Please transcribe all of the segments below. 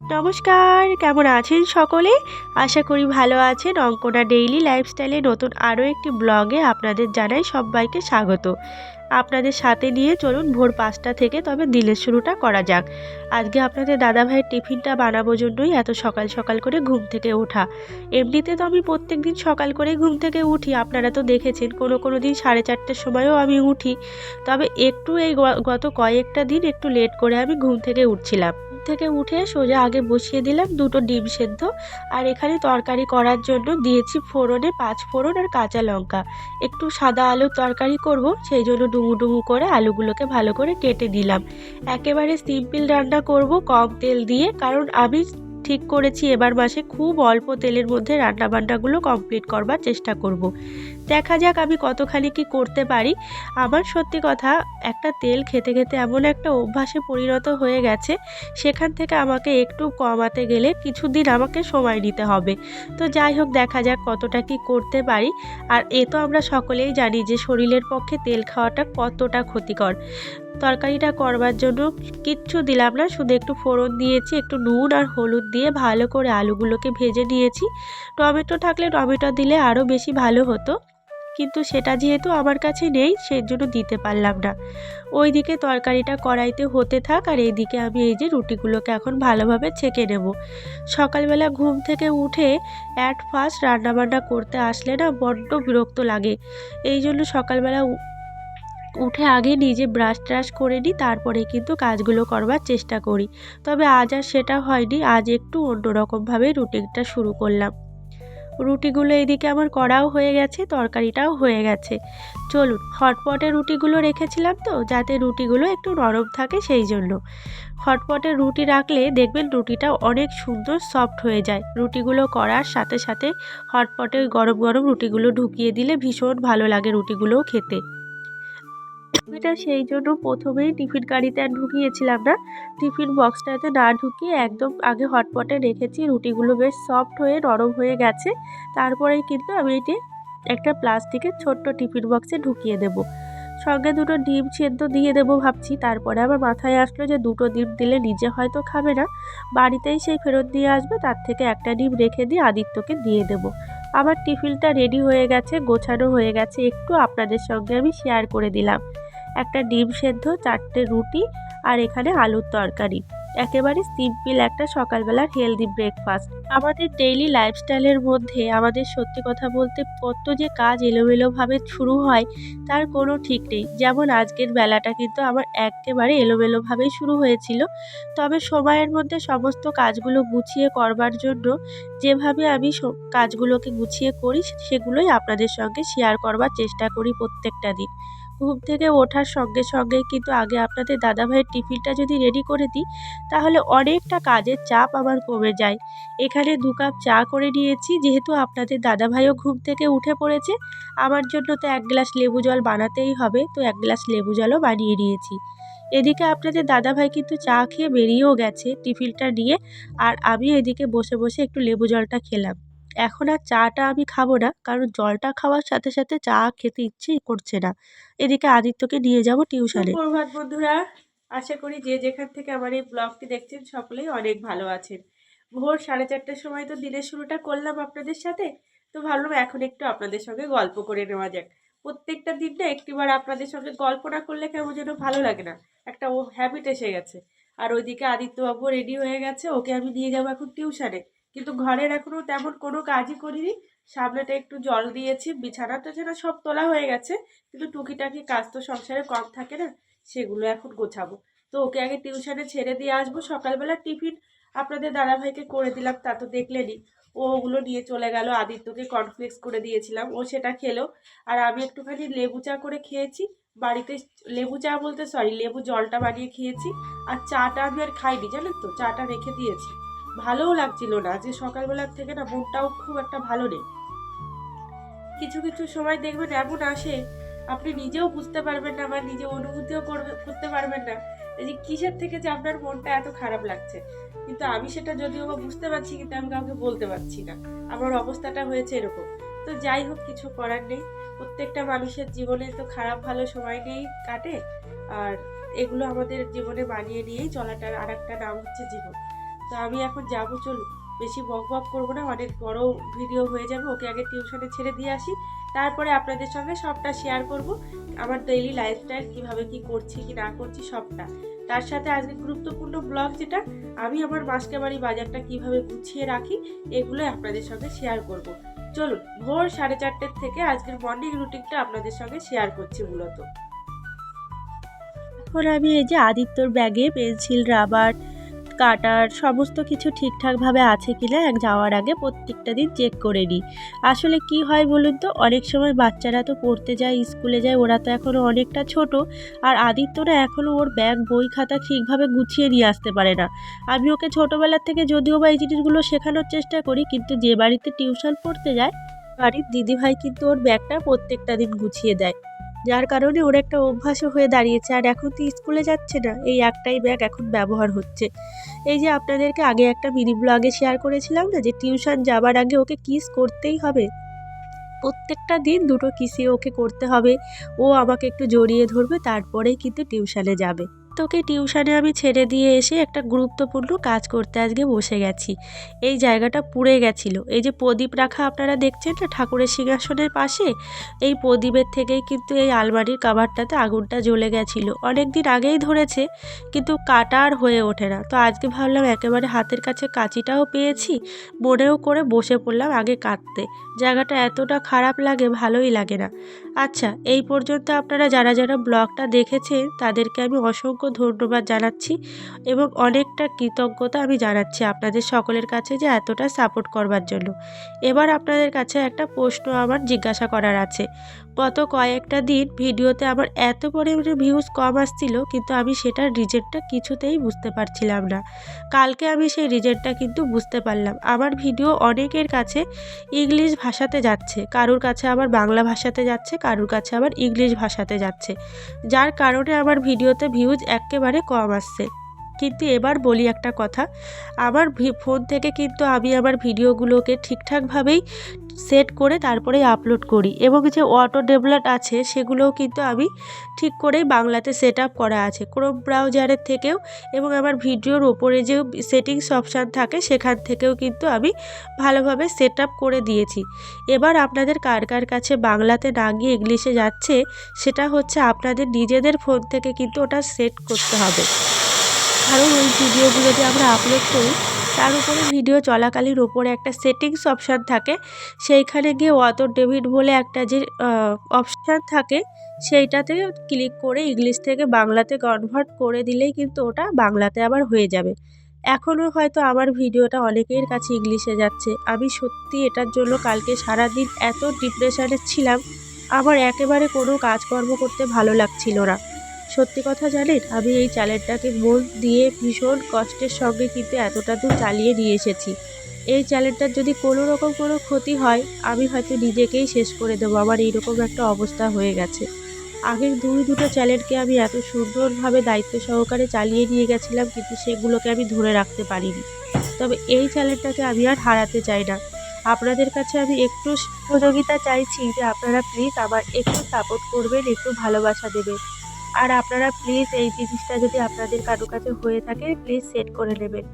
নমস্কার, কেমন আছেন সকলে? আশা করি ভালো আছেন। অঙ্কনা ডেইলি লাইফস্টাইলে নতুন আরও একটি ব্লগে আপনাদের জানাই সবাইকে স্বাগত। আপনাদের সাথে নিয়ে চলুন ভোর পাঁচটা থেকে, তবে দিনের শুরুটা করা যাক। আজকে আপনাদের দাদা ভাইয়ের টিফিনটা বানাবো জন্যই এত সকাল সকাল করে ঘুম থেকে ওঠা। এমনিতে তো আমি প্রত্যেক দিন সকাল করে ঘুম থেকে উঠি, আপনারা তো দেখেছেন, কোনো কোনো দিন সাড়ে চারটের সময়ও আমি উঠি। তবে একটু এই গত কয়েকটা দিন একটু লেট করে আমি ঘুম থেকে উঠছিলাম। থেকে উঠে সোজা আগে বসিয়ে দিলাম দুটো ডিম সেদ্ধ। আর এখানে তরকারি করার জন্য দিয়েছি ফোড়নে পাঁচ ফোড়ন আর কাঁচা লঙ্কা। একটু সাদা আলুর তরকারি করব, সেই জন্য ডুমু ডুমু করে আলুগুলোকে ভালো করে কেটে নিলাম। একেবারে সিম্পল রান্না করব কম তেল দিয়ে, কারণ আমি ঠিক করেছি এবার মাসে খুব অল্প তেলের মধ্যে রান্না বান্নাগুলো কমপ্লিট করবার চেষ্টা করব। দেখা যাক আমি কতখানি কি করতে পারি। আমার সত্যি কথা, একটা তেল খেতে খেতে এমন একটা অভ্যাসে পরিণত হয়ে গেছে, সেখান থেকে আমাকে একটু কমাতে গেলে কিছুদিন আমাকে সময় নিতে হবে। তো যাই হোক, দেখা যাক কতটা কি করতে পারি। আর এ তো আমরা সকলেই জানি যে শরীরের পক্ষে তেল খাওয়াটা কতটা ক্ষতিকর। তরকারিটা করবার জন্য কিচ্ছু দিলাম না, শুধু একটু ফোড়ন দিয়েছি, একটু নুন আর হলুদ দিয়ে ভালো করে আলুগুলোকে ভেজে নিয়েছি। টমেটো থাকলে টমেটো দিলে আরও বেশি ভালো হতো। কিন্তু সেটা যেহেতু আমার কাছে নেই সেই জন্য দিতে পারলাম না। ওইদিকে তরকারিটা কড়াইতে হতে থাক আর এইদিকে আমি এই যে রুটিগুলোকে এখন ভালোভাবে ছেঁকে নেব। সকালবেলা ঘুম থেকে উঠে অ্যাট ফার্স্ট রান্নাবান্না করতে আসলে না বড্ড বিরক্ত লাগে। এই জন্য সকালবেলা উঠে আগে নিজে ব্রাশ ট্রাশ করে নিই, তারপরে কিন্তু কাজগুলো করবার চেষ্টা করি। তবে আজ আর সেটা হয়নি, আজ একটু অন্যরকমভাবে রুটিনটা শুরু করলাম। রুটিগুলো এদিকে আমার করাও হয়ে গেছে, তরকারিটাও হয়ে গেছে। চলুন, হটপটে রুটিগুলো রেখেছিলাম তো, যাতে রুটিগুলো একটু নরম থাকে সেই জন্য। হটপটে রুটি রাখলে দেখবেন রুটিটা অনেক সুন্দর সফট হয়ে যায়। রুটিগুলো করার সাথে সাথে হটপটে গরম গরম রুটিগুলো ঢুকিয়ে দিলে ভীষণ ভালো লাগে রুটিগুলোও খেতে। এটা সেই জন্য প্রথমেই টিফিন গাড়িতে আর ঢুকিয়েছিলাম না। টিফিন বক্সটাতে না ঢুকিয়ে একদম আগে হটপটে রেখেছি, রুটিগুলো বেশ সফট হয়ে, নরম হয়ে গেছে। তারপরেই কিন্তু আমি এটি একটা প্লাস্টিকের ছোট্ট টিফিন বক্সে ঢুকিয়ে দেব। সঙ্গে দুটো ডিম সেদ্ধ দিয়ে দেবো ভাবছি, তারপরে আমার মাথায় আসলো যে দুটো ডিম দিলে নিজে হয়তো খাবে না। বাড়িতেই সেই ফেরত দিয়ে আসবে, তার থেকে একটা ডিম রেখে দিয়ে আদিত্যকে দিয়ে দেবো। আমার টিফিনটা রেডি হয়ে গেছে, গোছানো হয়ে গেছে। একটু আপনাদের সঙ্গে আমি শেয়ার করে দিলাম। একটা ডিম সেদ্ধ, চারটে রুটি আর এখানে আলুর তরকারি। একেবারে সিম্পল একটা সকালবেলার হেলদি ব্রেকফাস্ট আমাদের ডেইলি লাইফস্টাইলের মধ্যে আমাদের সত্যি কথা বলতে কত যে কাজ এলোমেলোভাবে শুরু হয়, তার কোনো ঠিক নেই। যেমন আজকের বেলাটা কিন্তু আমার একেবারে এলোমেলোভাবেই শুরু হয়েছিল। তবে সময়ের মধ্যে সমস্ত কাজগুলো গুছিয়ে করবার জন্য যেভাবে আমি কাজগুলোকে গুছিয়ে করি, সেগুলোই আপনাদের সঙ্গে শেয়ার করবার চেষ্টা করি প্রত্যেকটা দিন। ঘুম থেকে ওঠার সঙ্গে সঙ্গে কিন্তু আগে আপনাদের দাদাভাইয়ের টিফিনটা যদি রেডি করে দিই, তাহলে অনেকটা কাজের চাপ আমার কমে যায়। এখানে দু কাপ চা করে নিয়েছি, যেহেতু আপনাদের দাদাভাইও ঘুম থেকে উঠে পড়েছে, আমার জন্য তো এক গ্লাস লেবু জল বানাতেই হবে, তো এক গ্লাস লেবু জলও বানিয়ে নিয়েছি। এদিকে আপনাদের দাদাভাই কিন্তু চা খেয়ে বেরিয়েও গেছে টিফিনটা নিয়ে, আর আমি এদিকে বসে বসে একটু লেবু জলটা খেলাম। এখন আর চাটা আমি খাব না, কারণ জলটা খাওয়ার সাথে সাথে চা খেতে ইচ্ছেই করছে না। এদিকে আদিত্যকে নিয়ে যাব টিউশনে। প্রভাত বন্ধুরা, আশা করি যে যেখান থেকে আমার এই ব্লগটি দেখছেন সকলেই অনেক ভালো আছেন। ভোর সাড়ে চারটের সময় তো দিনের শুরুটা করলাম আপনাদের সাথে, তো ভাবলাম এখন একটু আপনাদের সঙ্গে গল্প করে নেওয়া যাক। প্রত্যেকটা দিন না একটিবার আপনাদের সঙ্গে গল্প না করলে কেমন যেন ভালো লাগে না, একটা ও হ্যাবিট এসে গেছে। আর ওইদিকে আদিত্যবাবু রেডি হয়ে গেছে, ওকে আমি নিয়ে যাব এখন টিউশনে। কিন্তু ঘরের এখনও তেমন কোনো কাজই করিনি। সামনেটা একটু জল দিয়েছি, বিছানাটা যেন সব তোলা হয়ে গেছে, কিন্তু টুকিটাকি কাজ তো সংসারে কম থাকে না, সেগুলো এখন গোছাবো। তো ওকে আগে টিউশনে ছেড়ে দিয়ে আসব, সকালবেলা টিফিন আপনাদের দাদাভাইকে করে দিলাম, তা তো দেখলেনই। ও ওগুলো নিয়ে চলে গেল, আদিত্যকে কর্নফ্লেক্স করে দিয়েছিলাম, ও সেটা খেলো। আর আমি একটুখানি লেবু চা করে খেয়েছি, বাড়িতে লেবু চা বলতে সরি লেবু জলটা বানিয়ে খেয়েছি, আর চাটা আমি আর খাইনি, জানেন তো? চাটা রেখে দিয়েছি। ভালোও লাগছিল না, যে সকালবেলার থেকে না মনটাও খুব একটা ভালো নেই। কিছু কিছু সময় দেখবেন এমন আসে, আপনি নিজেও বুঝতে পারবেন না বা নিজে অনুভূতিও করবে, করতে পারবেন না, এই যে কিসের থেকে যে আপনার মনটা এত খারাপ লাগছে। কিন্তু আমি সেটা যদিও বা বুঝতে পারছি, কিন্তু আমি কাউকে বলতে পারছি না। আমার অবস্থাটা হয়েছে এরকম। তো যাই হোক, কিছু করার নেই। প্রত্যেকটা মানুষের জীবনে তো খারাপ ভালো সময় নিয়েই কাটে। আর এগুলো আমাদের জীবনে বানিয়ে নিয়েই চলাটার আর একটা নাম হচ্ছে জীবন। তো আমি এখন যাব চলুন বেশি বক বক করব না, অনেক বড় ভিডিও হয়ে যাবে, ওকে আগে টিউশনে ছেড়ে দিয়ে আসি। তারপরে আপনাদের সঙ্গে সবটা শেয়ার করব, আমার ডেইলি লাইফস্টাইল কীভাবে কি করছি, কি না করছি, সবটা। তার সাথে আজকে গুরুত্বপূর্ণ ব্লগ যেটা, আমি আমার মাসকে বাড়ি বাজারটা কীভাবে গুছিয়ে রাখি, এগুলো আপনাদের সঙ্গে শেয়ার করব। চলুন, ভোর সাড়ে চারটের থেকে আজকের মর্নিং রুটিনটা আপনাদের সঙ্গে শেয়ার করছি মূলত। এখন আমি এই যে আদিত্যর ব্যাগে পেন্সিল রাবার কাটার সমস্ত কিছু ঠিকঠাকভাবে আছে কিনা এক যাওয়ার আগে প্রত্যেকটা দিন চেক করে নিই। আসলে কি হয় বলুন তো? অনেক সময় বাচ্চারা তো পড়তে যায়, স্কুলে যায়, ওরা তো এখনও অনেকটা ছোট। আর আদিত্যরা এখনও ওর ব্যাগ, বই, খাতা ঠিকভাবে গুছিয়ে নিয়ে আসতে পারে না। আমি ওকে ছোটোবেলার থেকে যদিও বা এই জিনিসগুলো শেখানোর চেষ্টা করি, কিন্তু যে বাড়িতে টিউশন পড়তে যায়, বাড়ির দিদিভাই কিন্তু ওর ব্যাগটা প্রত্যেকটা দিন গুছিয়ে দেয়। যার কারণে ওর একটা অভ্যাসও হয়ে দাঁড়িয়েছে, আর এখন তো স্কুলে যাচ্ছে না। এই একটাই ব্যাগ এখন ব্যবহার হচ্ছে। এই যে আপনাদেরকে আগে একটা মিনি ব্লগে শেয়ার করেছিলাম না, যে টিউশন যাবার আগে ওকে কিস করতেই হবে? প্রত্যেকটা দিন দুটো কিসে ওকে করতে হবে। ও আমাকে একটু জড়িয়ে ধরবে, তারপরেই কিন্তু টিউশনে যাবে। তোকে টিউশানে আমি ছেড়ে দিয়ে এসে একটা গুরুত্বপূর্ণ কাজ করতে আজকে বসে গেছি। এই জায়গাটা পুড়ে গেছিল। এই যে প্রদীপ রাখা আপনারা দেখছেন না ঠাকুরের সিংহাসনের পাশে? এই প্রদীপের থেকেই কিন্তু এই আলমারির কাভারটাতে আগুনটা জ্বলে গেছিল। অনেক দিন আগেই ধরেছে, কিন্তু কাটার হয়ে ওঠে না। তো আজকে ভাবলাম একেবারে হাতের কাছে কাঁচিটাও পেয়েছি, মনেও করে বসে পড়লাম আগে কাটতে জায়গাটা এতটা খারাপ লাগে, ভালোই লাগে না। আচ্ছা এই পর্যন্ত আপনারা যারা যারা ব্লগটা দেখেছেন, তাদেরকে আমি অসংখ্য ধন্যবাদ জানাচ্ছি এবং অনেকটা কৃতজ্ঞতা আমি জানাচ্ছি আপনাদের সকলের কাছে যে এতটা সাপোর্ট করবার জন্য। এবার আপনাদের কাছে একটা প্রশ্ন আমার জিজ্ঞাসা করার আছে। গত কয়েকটা দিন ভিডিওতে আমার এত পরিমাণে ভিউজ কম আসছিল, কিন্তু আমি সেটার রিজেন্টটা কিছুতেই বুঝতে পারছিলাম না। কালকে আমি সেই রিজেন্টটা কিন্তু বুঝতে পারলাম। আমার ভিডিও অনেকের কাছে ইংলিশ ভাষাতে যাচ্ছে, কারোর কাছে আবার বাংলা ভাষাতে যাচ্ছে, কারোর কাছে আবার ইংলিশ ভাষাতে যাচ্ছে। যার কারণে আমার ভিডিওতে ভিউজ একেবারে কম আসছে। কিন্তু এবার বলি একটা কথা। আমার ফোন থেকে কিন্তু আমি আমার ভিডিওগুলোকে ঠিকঠাকভাবেই সেট করে তারপরে আপলোড করি এবং যে অটো ডেভেলপ আছে সেগুলোও কিন্তু আমি ঠিক করেই বাংলাতে সেট করা আছে। ক্রোম ব্রাউজারের থেকেও এবং আমার ভিডিওর ওপরে যে সেটিংস অপশান থাকে সেখান থেকেও কিন্তু আমি ভালোভাবে সেট করে দিয়েছি। এবার আপনাদের কার কার কাছে বাংলাতে না গিয়ে ইংলিশে যাচ্ছে সেটা হচ্ছে আপনাদের নিজেদের ফোন থেকে কিন্তু ওটা সেট করতে হবে। কারণ ওই ভিডিওগুলো যে আমরা আপলোড করি, তার উপরে ভিডিও চলাকালীন ওপরে একটা সেটিংস অপশান থাকে। সেইখানে গিয়ে অটো ডেবিট বলে একটা যে অপশান থাকে, সেইটাতে ক্লিক করে ইংলিশ থেকে বাংলাতে কনভার্ট করে দিলেই কিন্তু ওটা বাংলাতে আবার হয়ে যাবে। এখনও হয়তো আমার ভিডিওটা অনেকের কাছে ইংলিশে যাচ্ছে। আমি সত্যি এটার জন্য কালকে সারাদিন এত ডিপ্রেশনে ছিলাম। আমার একেবারে কোনো কাজকর্ম করতে ভালো লাগছিল না। সত্যি কথা জানেন? আমি এই চ্যানেলটাকে মন দিয়ে ভীষণ কষ্টের সঙ্গে কিন্তু এতটা দূর চালিয়ে নিয়ে এসেছি। এই চ্যানেলটার যদি কোনো রকম কোনো ক্ষতি হয়, আমি হয়তো নিজেকেই শেষ করে দেবো। আমার এইরকম একটা অবস্থা হয়ে গেছে। আগের দুই, দুটো চ্যানেলকে আমি এত সুন্দরভাবে দায়িত্ব সহকারে চালিয়ে নিয়ে গেছিলাম, কিন্তু সেগুলোকে আমি ধরে রাখতে পারিনি। তবে এই চ্যানেলটাকে আমি আর হারাতে চাই না। আপনাদের কাছে আমি একটু সহযোগিতা চাইছি যে, আপনারা প্লিজ আমার একটু সাপোর্ট করবেন, একটু ভালোবাসা দেবেন। আর আপনারা প্লিজ এই জিনিসটা যদি আপনাদের কারও কাছে হয়ে থাকে প্লিজ সেট করে নেবেন।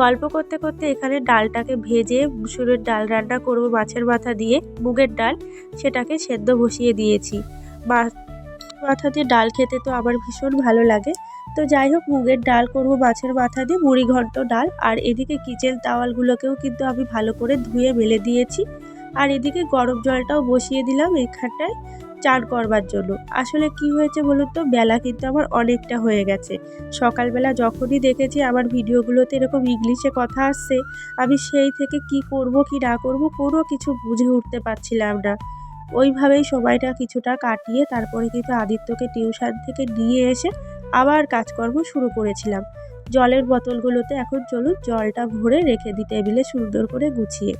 গল্প করতে করতে এখানে ডালটাকে ভেজে মুসুরের ডাল রান্না করব মাছের মাথা দিয়ে, মুগের ডাল, সেটাকে সেদ্ধ বসিয়ে দিয়েছি। মাছ মাথা দিয়ে ডাল খেতে তো আমার ভীষণ ভালো লাগে। তো যাই হোক, মুগের ডাল করব মাছের মাথা দিয়ে মুড়ি ঘন্ট ডাল, আর এদিকে কিচেন তাওয়ালগুলোকেও কিন্তু আমি ভালো করে ধুয়ে মেলে দিয়েছি। আর এদিকে গরম জলটাও বসিয়ে দিলাম এখানটায়। চান করবার জন্য। আসলে কি হয়েছে বলুন তো? বেলা কিন্তু আমার অনেকটা হয়ে গেছে। সকালবেলা যখনই দেখেছি আমার ভিডিওগুলোতে এরকম ইংলিশে কথা আসছে, আমি সেই থেকে কি করব, কি না করব কোনো কিছু বুঝে উঠতে পারছিলাম না। ওইভাবেই সময়টা কিছুটা কাটিয়ে তারপরে কিন্তু আদিত্যকে টিউশন থেকে নিয়ে এসে আবার কাজকর্ম শুরু করেছিলাম। জলের বোতলগুলোতে এখন চলুন জলটা ভরে রেখে দিই টেবিলে সুন্দর করে গুছিয়ে।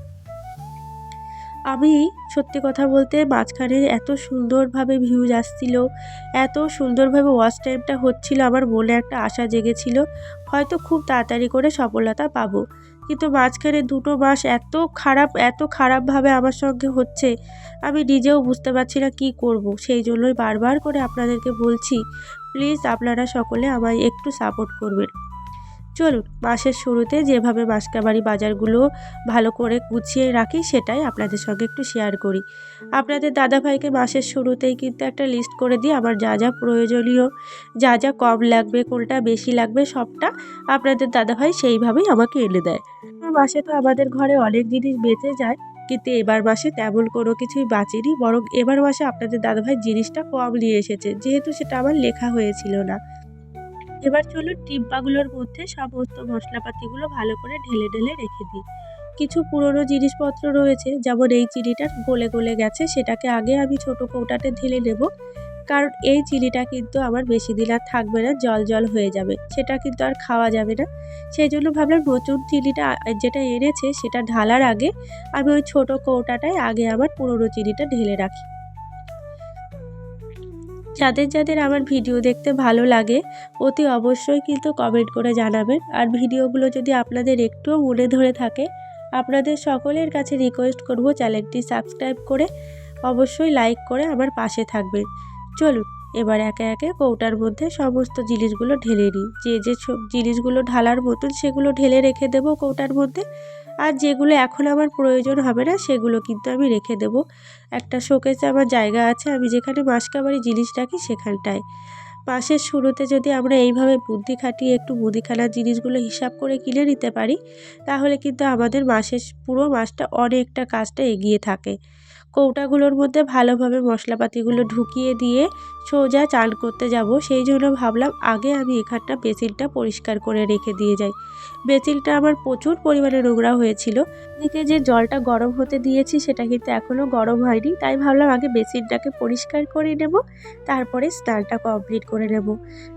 আমি সত্যি কথা বলতে মাঝখানে এত সুন্দরভাবে ভিউজ আসছিল, এত সুন্দরভাবে ওয়াচ টাইমটা হচ্ছিল, আমার মনে একটা আশা জেগেছিল, হয়তো খুব তাড়াতাড়ি করে সফলতা পাবো। কিন্তু মাঝখানে দুটো মাস এত খারাপ, এত খারাপভাবে আমার সঙ্গে হচ্ছে, আমি নিজেও বুঝতে পারছি না কী করব। সেই জন্যই বারবার করে আপনাদেরকে বলছি প্লিজ আপনারা সকলে আমায় একটু সাপোর্ট করবেন। চলুন মাসের শুরুতে যেভাবে মাসকাবাড়ি বাজারগুলো ভালো করে গুছিয়ে রাখি সেটাই আপনাদের সঙ্গে একটু শেয়ার করি। আপনাদের দাদাভাইকে মাসের শুরুতেই কিন্তু একটা লিস্ট করে দিই, আমার যা যা প্রয়োজনীয়, যা যা কম লাগবে, কোনটা বেশি লাগবে, সবটা আপনাদের দাদাভাই সেইভাবেই আমাকে এনে দেয়। মাসে তো আমাদের ঘরে অনেক জিনিস বেঁচে যায়, কিন্তু এবার মাসে তেমন কোনো কিছুই বাঁচেনি, বরং এবার মাসে আপনাদের দাদাভাই জিনিসটা কম নিয়ে এসেছে, যেহেতু সেটা আমার লেখা হয়েছিল না। এবার চলুন ডিব্বাগুলোর মধ্যে সমস্ত মশলাপাতিগুলো ভালো করে ঢেলে ঢেলে রেখে দিই। কিছু পুরনো জিনিসপত্র রয়েছে, যেমন এই চিনিটা গলে গলে গেছে, সেটাকে আগে আমি ছোট কৌটাতে ঢেলে নেব। কারণ এই চিনিটা কিন্তু আমার বেশি দিন আর থাকবে না, জল জল হয়ে যাবে, সেটা কিন্তু আর খাওয়া যাবে না। সেই জন্য ভাবলাম নতুন চিনিটা যেটা এনেছে সেটা ঢালার আগে আমি ওই ছোট কৌটাটায় আগে আমার পুরনো চিনিটা ঢেলে রাখি। যাদের যাদের আমার ভিডিও দেখতে ভালো লাগে, অতি অবশ্যই কিন্তু কমেন্ট করে জানাবেন। আর ভিডিওগুলো যদি আপনাদের একটুও মনে ধরে থাকে, আপনাদের সকলের কাছে রিকোয়েস্ট করব চ্যানেলটি সাবস্ক্রাইব করে অবশ্যই লাইক করে আমার পাশে থাকবেন। চলুন, এবার একে একে কৌটার মধ্যে সমস্ত জিনিসগুলো ঢেলে নিই। যে যে জিনিসগুলো ঢালার মতন সেগুলো ঢেলে রেখে দেবো কৌটার মধ্যে। আর যেগুলো এখন আমার প্রয়োজন হবে না, সেগুলো কিন্তু আমি রেখে দেব। একটা শোকেসে আমার জায়গা আছে, আমি যেখানে মাসকাবারি জিনিস রাখি সেখানটায়। মাসের শুরুতে যদি আমরা এইভাবে বুদ্ধি খাটিয়ে একটু মুদিখানার জিনিসগুলো হিসাব করে কিনে নিতে পারি, তাহলে কিন্তু আমাদের মাসের, পুরো মাসটা অনেকটা কাজটা এগিয়ে থাকে। কৌটাগুলোর মধ্যে ভালোভাবে মশলাপাতিগুলো ঢুকিয়ে দিয়ে সোজা চান করতে যাব। সেই জন্য ভাবলাম আগে আমি এখানটা বেসিনটা পরিষ্কার করে রেখে দিয়ে যাই। বেসিনটা আমার প্রচুর পরিমাণে নোংরা হয়েছিল। এদিকে যে জলটা গরম হতে দিয়েছি সেটা কিন্তু এখনও গরম হয়নি। তাই ভাবলাম আগে বেসিনটাকে পরিষ্কার করে নেব, তারপরে স্নানটা কমপ্লিট করে নেব।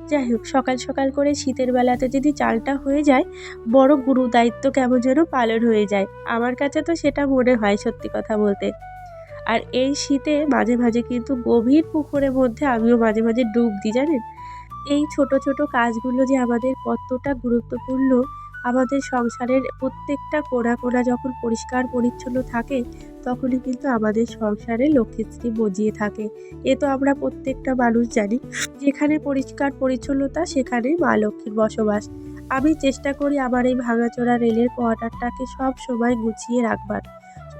যাই হোক, সকাল সকাল করে শীতের বেলাতে যদি চালটা হয়ে যায়, বড় গুরু দায়িত্ব কেমন যেন পালন হয়ে যায়। আমার কাছে তো সেটা মনে হয় সত্যি কথা বলতে। আর এই শীতে মাঝে মাঝে কিন্তু গভীর পুকুরের মধ্যে আমিও মাঝে মাঝে ডুব দিই, জানেন? এই ছোট ছোট কাজগুলো যে আমাদের কতটা গুরুত্বপূর্ণ, আমাদের সংসারের প্রত্যেকটা কোণা কোণা যখন পরিষ্কার পরিচ্ছন্ন থাকে, তখনই কিন্তু আমাদের সংসারে লক্ষ্মীশ্রী বজিয়ে থাকে। এ তো আমরা প্রত্যেকটা মানুষ জানি, যেখানে পরিষ্কার পরিচ্ছন্নতা সেখানে মা লক্ষ্মীর বসবাস। আমি চেষ্টা করি আমার এই ভাঙাচোরা রেলের কোয়ার্টারটাকে সব সময় গুছিয়ে রাখবার।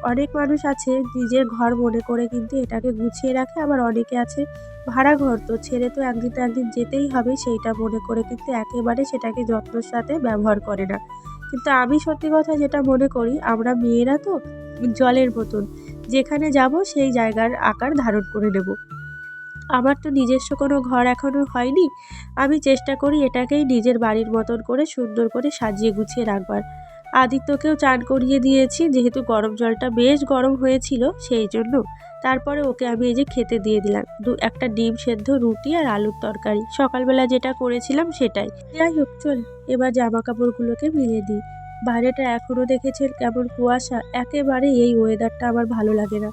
অনেক মানুষ আছে, নিজের ঘর মনে করে কিন্তু এটাকে গুছিয়ে রাখে, আবার অনেকে আছে ভাড়া ঘর তো ছেড়ে তো একদিন তো একদিন যেতেই হবে, সেইটা মনে করে কিন্তু একেবারে সেটাকে যত্নর সাথে ব্যবহার করে না। কিন্তু আমি সত্যি কথা যেটা মনে করি, আমরা মেয়েরা তো জলের মতন যেখানে যাব সেই জায়গার আকার ধারণ করে নেব। আমার তো নিজস্ব কোনো ঘর এখনও হয়নি, আমি চেষ্টা করি এটাকেই নিজের বাড়ির মতন করে সুন্দর করে সাজিয়ে গুছিয়ে রাখবার। আদিত্যকেও চান করিয়ে দিয়েছি, যেহেতু গরম জলটা বেশ গরম হয়েছিল সেই জন্য। তারপরে ওকে আমি এই যে খেতে দিয়ে দিলাম। দু, একটা ডিম সেদ্ধ, রুটি আর আলুর তরকারি। সকালবেলা যেটা করেছিলাম সেটাই। যাই হোক, চল, এবার জামা কাপড়গুলোকে মিলে দিই। বাইরেটা এখনও দেখেছেন কেমন কুয়াশা? একেবারে এই ওয়েদারটা আমার ভালো লাগে না।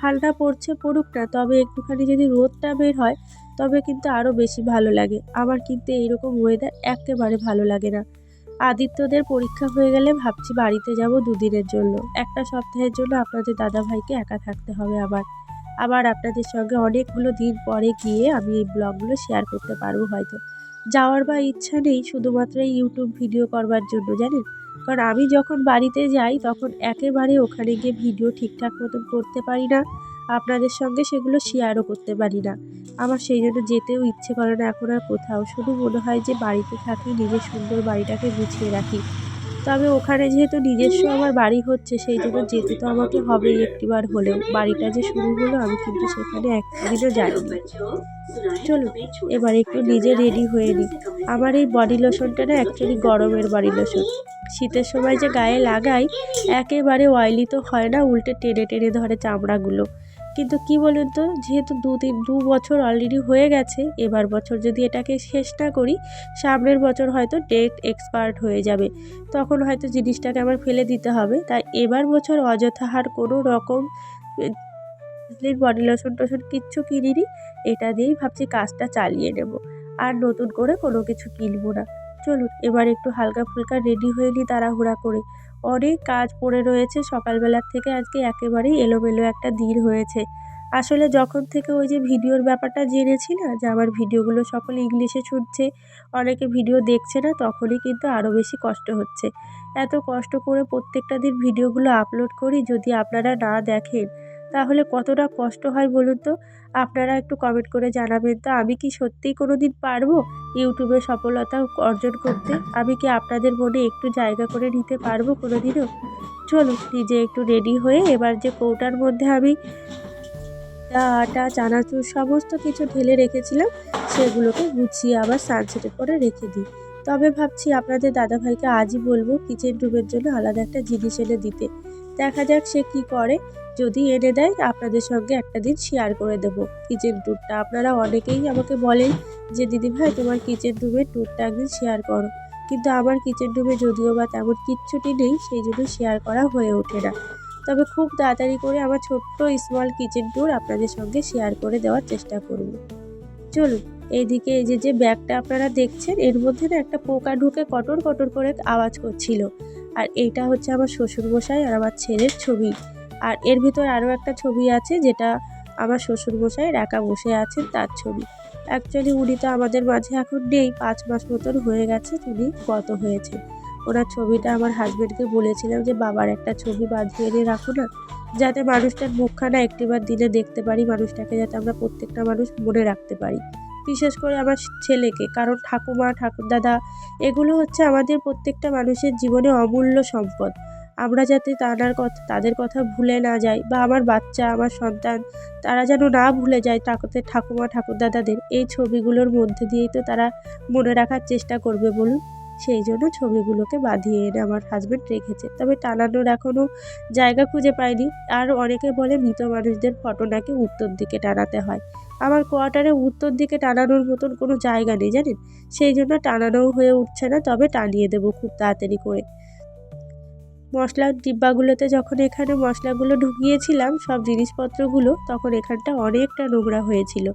ঠান্ডা পড়ছে পড়ুক না, তবে একটুখানি যদি রোদটা বের হয়, তবে কিন্তু আরও বেশি ভালো লাগে। আমার কিন্তু এইরকম ওয়েদার একেবারে ভালো লাগে না। আদিত্যদের পরীক্ষা হয়ে গেলে ভাবছি বাড়িতে যাব দুদিনের জন্য। একটা সপ্তাহের জন্য আপনাদের দাদা ভাইকে একা থাকতে হবে আবার। আবার আপনাদের সঙ্গে অনেকগুলো দিন পরে গিয়ে আমি এই ব্লগগুলো শেয়ার করতে পারব হয়তো। যাওয়ার বা ইচ্ছা নেই, শুধুমাত্র ইউটিউব ভিডিও করবার জন্য, জানেন? কারণ আমি যখন বাড়িতে যাই, তখন একেবারে ওখানে গিয়ে ভিডিও ঠিকঠাক মতন করতে পারি না। আপনাদের সঙ্গে সেগুলো শেয়ারও করতে পারি না। আমার সেই জন্য যেতেও ইচ্ছে করে না এখন আর কোথাও। শুধু মনে হয় যে বাড়িতে থাকি, নিজের সুন্দর বাড়িটাকে গুছিয়ে রাখি। তবে ওখানে যেহেতু নিজস্ব আমার বাড়ি হচ্ছে, সেই জন্য যেতে তো আমাকে হবেই একটিবার হলেও। বাড়িটা যে শুরু হলো, আমি কিন্তু সেখানে একদিনও যাইনি। চলুন, এবার একটু নিজে রেডি হয়ে নিই। আমার এই বডি লোশনটা না অ্যাকচুয়ালি গরমের বডি লোশন শীতের সময় যে গায়ে লাগাই, একেবারে অয়েলি তো হয় না, উল্টে টেনে টেনে ধরে চামড়াগুলো। কিন্তু কি বলুন তো, যেহেতু দু তিন, দু বছর অলরেডি হয়ে গেছে, এবার বছর যদি এটাকে শেষ না করি, সামনের বছর হয়তো ডেট এক্সপায়ার্ড হয়ে যাবে। তখন হয়তো জিনিসটাকে আমার ফেলে দিতে হবে। তাই এবার বছর অযথা আর কোনো রকম বডি লোশন টোশন কিচ্ছু কিনিনি, এটা দিয়েই ভাবছি কাজটা চালিয়ে নেব। আর নতুন করে কোনো কিছু কিনবো না। চলুন, এবার একটু হালকা ফুলকা রেডি হয়ে নিই তাড়াহুড়া করে। অনেক কাজ পড়ে রয়েছে সকালবেলার থেকে। আজকে একেবারেই এলোমেলো একটা দিন হয়েছে। আসলে যখন থেকে ওই যে ভিডিওর ব্যাপারটা জেনেছি না, যে আমার ভিডিওগুলো সকলে ইংলিশে শুনছে অনেকে ভিডিও দেখছে না, তখনই কিন্তু আরও বেশি কষ্ট হচ্ছে। এত কষ্ট করে প্রত্যেকটা দিন ভিডিওগুলো আপলোড করি, যদি আপনারা না দেখেন তাহলে কতটা কষ্ট হয় বলুন তো? আপনারা একটু কমেন্ট করে জানাবেন তো, আমি কি সত্যিই কোনো দিন পারব ইউটিউবে সফলতা অর্জন করতে? আমি কি আপনাদের মনে একটু জায়গা করে নিতে পারব কোনো দিনও চলুন, নিজে একটু রেডি হয়ে এবার যে কৌটার মধ্যে আমি আটা চানাচুর সমস্ত কিছু ঢেলে রেখেছিলাম, সেগুলোকে গুছিয়ে আবার সানসেটের পরে রেখে দিই। তবে ভাবছি আপনাদের দাদাভাইকে আজই বলব কিচেন রুমের জন্য আলাদা একটা জিনিস এনে দিতে। দেখা যাক সে কি করে। যদি এনে দেয়, আপনাদের সঙ্গে একটা দিন শেয়ার করে দেবো। কিচেন ট্যুরটা আপনারা অনেকেই আমাকে বলেন যে দিদিভাই তোমার কিচেন রুমের ট্যুরটা একদিন শেয়ার করো। কিন্তু আমার কিচেন রুমে যদিও বা তেমন কিচ্ছুটি নেই, সেই জন্য শেয়ার করা হয়ে ওঠে না। তবে খুব তাড়াতাড়ি করে আমার ছোট্ট স্মল কিচেন ট্যুর আপনাদের সঙ্গে শেয়ার করে দেওয়ার চেষ্টা করব। চলুন, এইদিকে এই যে যে ব্যাগটা আপনারা দেখছেন, এর মধ্যে না একটা পোকা ঢুকে কটর কটর করে আওয়াজ করছিল। আর এইটা হচ্ছে আমার শ্বশুরমশাই আর আমার ছেলের ছবি। আর এর ভিতর আরও একটা ছবি আছে যেটা আমার শ্বশুরমশাইয়ের একা বসে আছেন তার ছবি। অ্যাকচুয়ালি উনি তো আমাদের মাঝে এখন নেই, পাঁচ মাস মতন হয়ে গেছে উনি গত হয়েছে। ওনার ছবিটা আমার হাজব্যান্ডকে বলেছিলাম যে, বাবার একটা ছবি বাঁধিয়ে এনে রাখো না, যাতে মানুষটার মুখখানা একটিবার দিলে দেখতে পারি, মানুষটাকে যাতে আমরা প্রত্যেকটা মানুষ মনে রাখতে পারি। বিশেষ করে আমার ছেলেকে, কারণ ঠাকুমা, ঠাকুরদাদা, এগুলো হচ্ছে আমাদের প্রত্যেকটা মানুষের জীবনে অমূল্য সম্পদ। আমরা যাতে তাদের কথা তাদের কথা ভুলে না যাই বা আমার বাচ্চা, আমার সন্তান, তারা যেন না ভুলে যায় ঠাকুরদের ঠাকুমা, ঠাকুরদাদাদের। এই ছবিগুলোর মধ্যে দিয়েই তো তারা মনে রাখার চেষ্টা করবে বলুন? সেই জন্য ছবিগুলোকে বাঁধিয়ে এনে আমার হাজব্যান্ড রেখেছে। তবে টানানোর এখনও জায়গা খুঁজে পাইনি। আর অনেকে বলে মৃত মানুষদের ফটো নাকি উত্তর দিকে টানাতে হয়। আমার কোয়ার্টারে উত্তর দিকে টানানোর মতন কোনো জায়গা নেই জানেন? সেই জন্য টানানোও হয়ে উঠছে না, তবে টানিয়ে দেবো খুব তাড়াতাড়ি করে। মশলার ডিব্বাগুলোতে যখন এখানে মশলাগুলো ঢুকিয়েছিলাম, সব জিনিসপত্রগুলো, তখন এখানটা অনেকটা নোংরা হয়েছিল।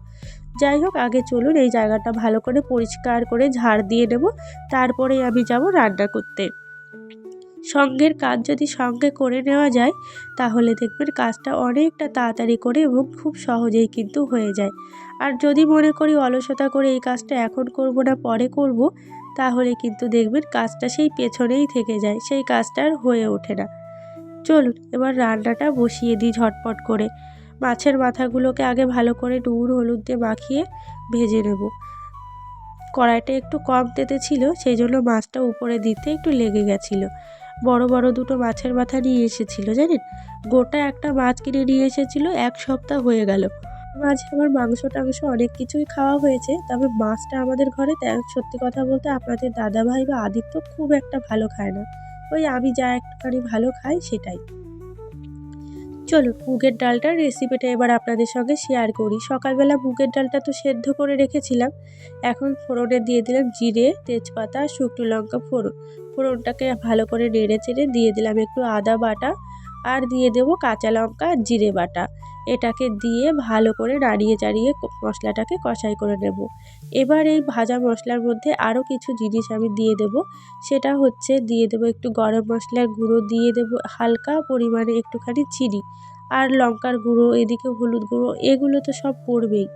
যাই হোক, আগে চলুন এই জায়গাটা ভালো করে পরিষ্কার করে ঝাড় দিয়ে নেব, তারপরে আমি যাব রান্না করতে। সঙ্গের কাজ যদি সঙ্গে করে নেওয়া যায়, তাহলে দেখবেন কাজটা অনেকটা তাড়াতাড়ি করে এবং খুব সহজেই কিন্তু হয়ে যায়। আর যদি মনে করি অলসতা করে এই কাজটা এখন করব না, পরে করব তাহলে কিন্তু দেখবেন কাজটা সেই পেছনেই থেকে যায়, সেই কাজটা আর হয়ে ওঠে না। চলুন, এবার রান্নাটা বসিয়ে দিই ঝটপট করে। মাছের মাথাগুলোকে আগে ভালো করে নুন, হলুদ দিয়ে মাখিয়ে ভেজে নেব। কড়াইটা একটু কম তেতে ছিল সেই জন্য মাছটা উপরে দিতে একটু লেগে গেছিল। বড় বড় দুটো মাছের মাথা নিয়ে এসেছিল, জানেন? গোটা একটা মাছ কিনে নিয়ে এসেছিল, এক সপ্তাহ হয়ে গেল। মাঝে আমার মাংস টাংস অনেক কিছুই খাওয়া হয়েছে। তবে মাছটা আমাদের ঘরে সত্যি কথা বলতে আপনাদের দাদা ভাই বা আদিত্য খুব একটা ভালো খায় না। ওই আমি যা একটুখানি ভালো খাই সেটাই। চলুন, মুগের ডালটার রেসিপিটা এবার আপনাদের সঙ্গে শেয়ার করি। সকালবেলা মুগের ডালটা তো সেদ্ধ করে রেখেছিলাম। এখন ফোড়নে দিয়ে দিলাম জিরে, তেজপাতা, শুকনো লঙ্কা, ফোড়ন। ফোড়নটাকে ভালো করে নেড়ে চেড়ে দিয়ে দিলাম একটু আদা বাটা। আর দিয়ে দেব কাঁচা লঙ্কা জিরে বাটা। এটাকে দিয়ে ভালো করে নাড়িয়ে চাড়িয়ে মশলাটাকে কষাই করে নেব। এবার এই ভাজা মশলার মধ্যে আরও কিছু জিনিস আমি দিয়ে দেব। সেটা হচ্ছে দিয়ে দেব একটু গরম মশলার গুঁড়ো, দিয়ে দেব হালকা পরিমাণে একটুখানি চিনি। আর লঙ্কার গুঁড়ো, এদিকে হলুদ গুঁড়ো, এগুলো তো সব পড়বেই।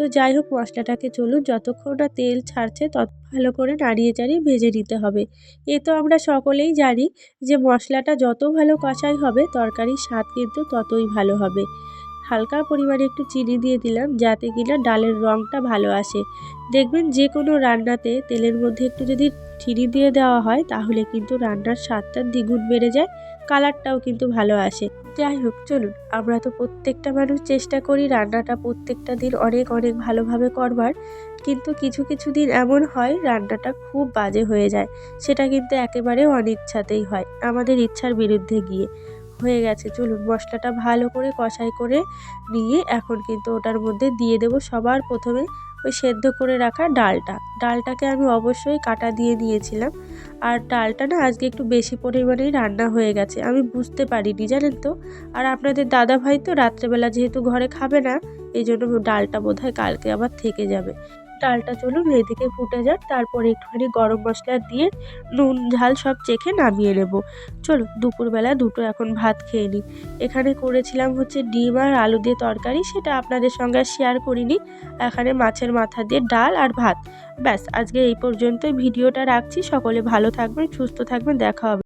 তো যাই হোক, মশলাটাকে চলুন, যতক্ষণ না তেল ছাড়ছে তত ভালো করে নাড়িয়ে চাড়িয়ে ভেজে নিতে হবে। এ তো আমরা সকলেই জানি যে মশলাটা যত ভালো কষাই হবে, তরকারির স্বাদ কিন্তু ততই ভালো হবে। হালকা পরিমাণে একটু চিনি দিয়ে দিলাম, যাতে কিনা ডালের রঙটা ভালো আসে। দেখবেন যে কোনো রান্নাতে তেলের মধ্যে একটু যদি চিনি দিয়ে দেওয়া হয়, তাহলে কিন্তু রান্নার স্বাদটা দ্বিগুণ বেড়ে যায়, কালারটাও কিন্তু ভালো আসে। যাই হোক, চলুন। আমরা তো প্রত্যেকটা মানুষ চেষ্টা করি রান্নাটা প্রত্যেকটা দিন অনেক অনেক ভালোভাবে করবার। কিন্তু কিছু কিছু দিন এমন হয়, রান্নাটা খুব বাজে হয়ে যায়। সেটা কিন্তু একেবারে অনিচ্ছাতেই হয়, আমাদের ইচ্ছার বিরুদ্ধে গিয়ে। হয়ে গেছে, চলুন। মশলাটা ভালো করে কষাই করে নিয়ে এখন কিন্তু ওটার মধ্যে দিয়ে দেবো সবার প্রথমে ওই সেদ্ধ করে রাখা ডালটা। ডালটাকে আমি অবশ্যই কাটা দিয়ে দিয়েছিলাম। আর ডালটা না আজকে একটু বেশি পরিমাণেই রান্না হয়ে গেছে। আমি বুঝতে পারিনি, জানেন তো? আর আপনাদের দাদাভাই তো রাত্রেবেলা যেহেতু ঘরে খাবে না এই জন্য ডালটা বোধহয় কালকে আবার থেকে যাবে। ডালটা চলুন এদিকে ফুটে যাক, তারপরে একটুখানি গরম মশলা দিয়ে নুন, ঝাল সব চেখে নামিয়ে নেব। চলো দুপুরবেলা দুটো এখন ভাত খেয়ে নিই। এখানে করেছিলাম হচ্ছে ডিম আর আলু দিয়ে তরকারি, সেটা আপনাদের সঙ্গে শেয়ার করিনি। এখানে মাছের মাথা দিয়ে ডাল আর ভাত। ব্যাস, আজকে এই পর্যন্তই। ভিডিওটা রাখছি। সকলে ভালো থাকবেন, সুস্থ থাকবেন, দেখা হবে।